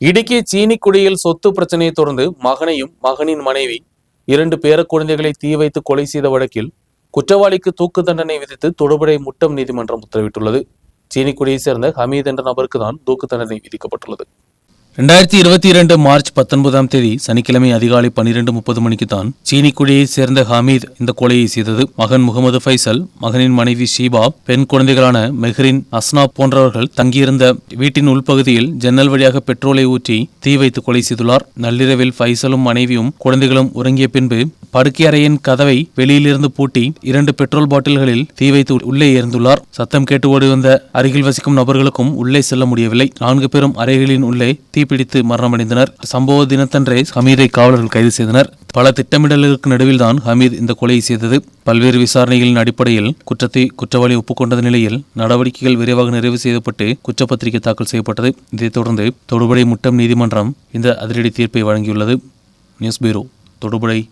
இடுக்கி சீனிக்குடியில் சொத்து பிரச்சனையை தொடர்ந்து மகனையும் மகனின் மனைவி இரண்டு பேர குழந்தைகளை தீ வைத்து கொலை செய்த வழக்கில் குற்றவாளிக்கு தூக்கு தண்டனை விதித்து தொடுபடை முட்டம் நீதிமன்றம் உத்தரவிட்டுள்ளது. சீனிக்குடியை சேர்ந்த ஹமீத் என்ற நபருக்கு தான் தூக்கு தண்டனை விதிக்கப்பட்டுள்ளது. ரெண்டாயிரத்தி இருபத்தி இரண்டு மார்ச் பத்தொன்பதாம் தேதி சனிக்கிழமை அதிகாலை பன்னிரண்டு முப்பது மணிக்கு தான் சீனிக்குடியைச் சேர்ந்த ஹமீத் இந்த கொலையை செய்தது. மகன் முகமது ஃபைசல் மகனின் மனைவி ஷீபா பெண் குழந்தைகளான மெஹ்ரின் அஸ்னா போன்றவர்கள் தங்கியிருந்த வீட்டின் உள்பகுதியில் ஜன்னல் வழியாக பெட்ரோலை ஊற்றி தீ வைத்து கொலை செய்துள்ளார். நள்ளிரவில் ஃபைசலும் மனைவியும் குழந்தைகளும் உறங்கிய பின்பு படுக்கை அறையின் கதவை வெளியிலிருந்து பூட்டி இரண்டு பெட்ரோல் பாட்டில்களில் தீ வைத்து உள்ளே இருந்துள்ளார் சத்தம் கேட்டு ஓடி வந்த அருகில் வசிக்கும் நபர்களுக்கும் உள்ளே செல்ல முடியவில்லை. நான்கு பேரும் அறைகளின் உள்ளே பிடித்து மரணமடைந்தனர். சம்பவ தினத்தன்றே ஹமீதை காவலர்கள் கைது செய்தனர். பல திட்டமிடல்களுக்கு நடுவில்தான் ஹமீத் இந்த கொலையை செய்தது. பல்வேறு விசாரணைகளின் அடிப்படையில் குற்றத்தை குற்றவாளி ஒப்புக்கொண்ட நிலையில் நடவடிக்கைகள் விரைவாக நிறைவு செய்யப்பட்டு குற்றப்பத்திரிகை தாக்கல் செய்யப்பட்டது. இதைத் தொடர்ந்து தொடுபடை முட்டம் நீதிமன்றம் இந்த அதிரடி தீர்ப்பை வழங்கியுள்ளது. News bureau தொடுபடை.